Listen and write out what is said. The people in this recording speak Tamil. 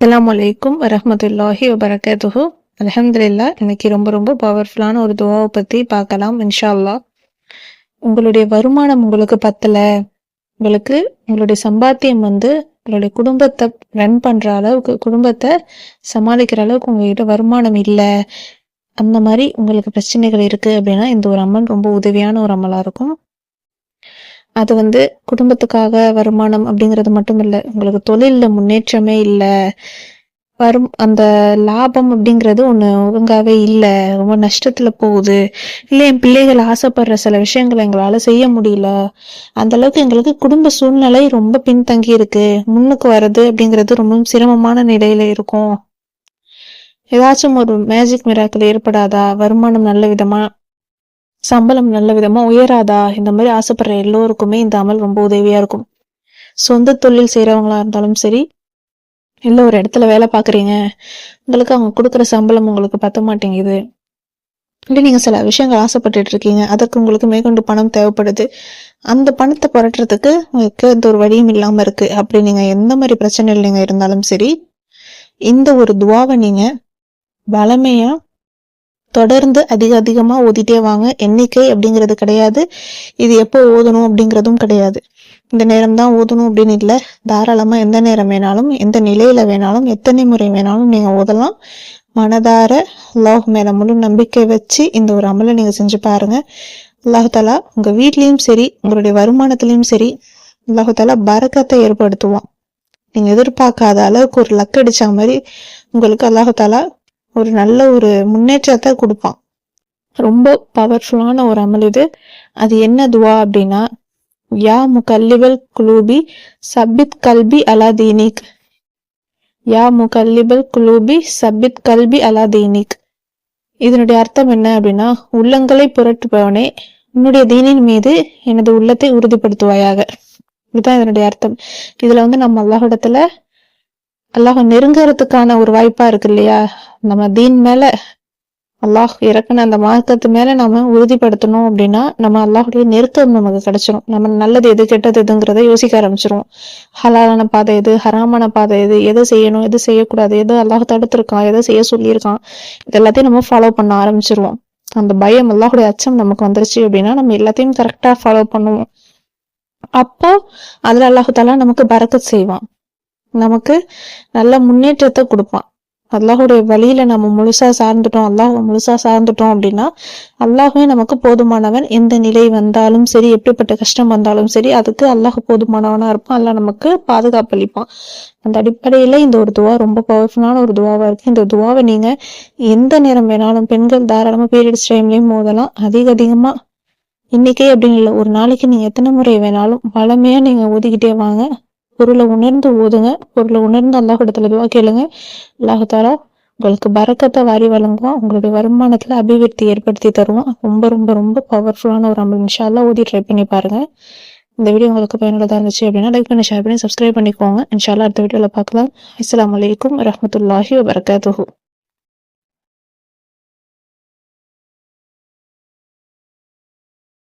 அஸ்ஸலாமு வலைக்கும் வரமத்துல்லாஹி வபரகாத்துஹு. அலமதுல்லா இன்னைக்கு ரொம்ப ரொம்ப பவர்ஃபுல்லான ஒரு துவாவை பற்றி பார்க்கலாம் இன்ஷால்லா உங்களுடைய வருமானம் உங்களுக்கு பத்தல உங்களுக்கு உங்களுடைய சம்பாத்தியம் வந்து உங்களுடைய குடும்பத்தை ரன் பண்ணுற அளவுக்கு குடும்பத்தை சமாளிக்கிற அளவுக்கு உங்ககிட்ட வருமானம் இல்லை அந்த மாதிரி உங்களுக்கு பிரச்சனைகள் இருக்குது அப்படின்னா இந்த ஒரு அம்மன் ரொம்ப உதவியான ஒரு அம்மலாக இருக்கும். அது வந்து குடும்பத்துக்காக வருமானம் அப்படிங்கிறது மட்டும் இல்லை உங்களுக்கு தொழிலில் முன்னேற்றமே இல்லை. வரும் அந்த லாபம் அப்படிங்கிறது ஒன்று ஒழுங்காவே இல்லை. ரொம்ப நஷ்டத்துல போகுது. இல்லை என் பிள்ளைகள் ஆசைப்படுற சில விஷயங்களை எங்களால் செய்ய முடியல. அந்த அளவுக்கு எங்களுக்கு குடும்ப சூழ்நிலை ரொம்ப பின்தங்கி இருக்கு. முன்னுக்கு வர்றது அப்படிங்கிறது ரொம்ப சிரமமான நிலையில இருக்கும். ஏதாச்சும் ஒரு மேஜிக் மிராக்கள் ஏற்படாதா? வருமானம் நல்ல விதமா சம்பளம் நல்ல விதமா உயராதா? இந்த மாதிரி ஆசைப்படுற எல்லோருக்குமே இந்த அமல் ரொம்ப உதவியா இருக்கும். சொந்த தொழில் செய்யறவங்களா இருந்தாலும் சரி இல்லை ஒரு இடத்துல வேலை பார்க்குறீங்க உங்களுக்கு அவங்க கொடுக்குற சம்பளம் உங்களுக்கு பத்த மாட்டேங்குது. இல்லை நீங்கள் சில விஷயங்கள் ஆசைப்பட்டுட்டு இருக்கீங்க. அதற்கு உங்களுக்கு மேற்கொண்டு பணம் தேவைப்படுது. அந்த பணத்தை புரட்டுறதுக்கு உங்களுக்கு எந்த ஒரு வழியும் இல்லாமல் இருக்குது அப்படி நீங்கள் எந்த மாதிரி பிரச்சனையில் நீங்கள் இருந்தாலும் சரி இந்த ஒரு துவாவை நீங்கள் வளமையாக தொடர்ந்து அதிக அதிகமாக ஓதிட்டே வாங்க. எண்ணிக்கை அப்படிங்கிறது கிடையாது. இது எப்போ ஓதணும் அப்படிங்கிறதும் கிடையாது. இந்த நேரம் தான் ஓதணும் அப்படின்னு இல்லை. தாராளமாக எந்த நேரம் வேணாலும் எந்த நிலையில வேணாலும் எத்தனை முறை வேணாலும் நீங்கள் ஓதலாம். மனதார அல்லாஹ் மேலே முழு நம்பிக்கை வச்சு இந்த ஒரு அமலை நீங்கள் செஞ்சு பாருங்க. அல்லாஹாலா உங்கள் வீட்லேயும் சரி உங்களுடைய வருமானத்துலேயும் சரி அல்லாஹாலா பரக்கத்தை ஏற்படுத்துவான். நீங்கள் எதிர்பார்க்காத அளவுக்கு ஒரு லக் அடித்த மாதிரி உங்களுக்கு அல்லாஹாலா ஒரு நல்ல ஒரு முன்னேற்றத்தை கொடுப்பான். ரொம்ப பவர்ஃபுல்லான ஒரு அமல் இது. அது என்ன துவா அப்படின்னா யா முகல்லிபல் குலூபி சபித் கல்பி அலா தீனிக். யா முகல்லிபல் குலூபி சபித் கல்பி அலா தீனிக். இதனுடைய அர்த்தம் என்ன அப்படின்னா உள்ளங்களை புரட்டுபவனே உன்னுடைய தீனின் மீது எனது உள்ளத்தை உறுதிப்படுத்துவாயாக. இதுதான் இதனுடைய அர்த்தம். இதுல வந்து நம்ம அல்லாஹிடத்துல அல்லாஹ் நெருங்குறதுக்கான ஒரு வாய்ப்பா இருக்கு இல்லையா? நம்ம தீன் மேல அல்லாஹ் இறக்குன அந்த மார்க்கத்து மேல நம்ம உறுதிப்படுத்தணும் அப்படின்னா நம்ம அல்லாஹுடைய நெருக்கம் நமக்கு கிடைச்சிரும். நம்ம நல்லது எது கெட்டது எதுங்கிறத யோசிக்க ஆரம்பிச்சிரும். ஹலாலான பாதை எது ஹராமான பாதை எது எதை செய்யணும் எது செய்யக்கூடாது எது அல்லாஹ் தடுத்திருக்கான் எதை செய்ய சொல்லியிருக்கான் இது எல்லாத்தையும் நம்ம ஃபாலோ பண்ண ஆரம்பிச்சிருவோம். அந்த பயம் அல்லாஹுடைய அச்சம் நமக்கு வந்துருச்சு அப்படின்னா நம்ம எல்லாத்தையும் கரெக்டா ஃபாலோ பண்ணுவோம். அப்போ அதுல அல்லாஹு தாலா நமக்கு பறக்கத் செய்வான். நமக்கு நல்ல முன்னேற்றத்தை கொடுப்பான். அல்லாஹுடைய வழியில நம்ம முழுசா சார்ந்துட்டோம் அல்லாஹ் முழுசா சார்ந்துட்டோம் அப்படின்னா அல்லாஹுவே நமக்கு போதுமானவன் எந்த நிலை வந்தாலும் சரி எப்படிப்பட்ட கஷ்டம் வந்தாலும் சரி அதுக்கு அல்லாஹ் போதுமானவனா இருப்பான். அல்லாஹ் நமக்கு பாதுகாப்பு அளிப்பான். அந்த அடிப்படையில இந்த ஒரு துவா ரொம்ப பவர்ஃபுல்லான ஒரு துவாவா இருக்கு. இந்த துவாவை நீங்க எந்த நேரம் வேணாலும் பெண்கள் தாராளமா பீரியட்ஸ் டைம்லயும் மோதலாம். அதிக அதிகமா இன்னைக்கே அப்படின்னு இல்லை ஒரு நாளைக்கு நீங்க எத்தனை முறை வேணாலும் பலமையா நீங்க ஒதுக்கிட்டே வாங்க. பொருளை உணர்ந்து ஓதுங்க. பொருளை உணர்ந்து அல்லாஹிடத்துல துவா கேளுங்க. அல்லாஹாலா உங்களுக்கு பறக்கத்தை வாரி வழங்குவோம் உங்களுடைய வருமானத்துல அபிவிருத்தி ஏற்படுத்தி தருவோம் ரொம்ப ரொம்ப ரொம்ப பவர்ஃபுல்லான ஒரு அமல். இன்ஷால்லா ஓதி ட்ரை பண்ணி பாருங்க. இந்த வீடியோ உங்களுக்கு பயனுள்ளதா இருந்துச்சு அப்படின்னா லைக் பண்ணி ஷேர் பண்ணி சப்ஸ்கிரைப் பண்ணிக்கோங்க. இன்ஷால்லா அடுத்த வீடியோல பார்க்கலாம். அஸ்லாம் வலைக்கம் வரஹ்மத்துல்லாஹி வபரகாத்துஹு.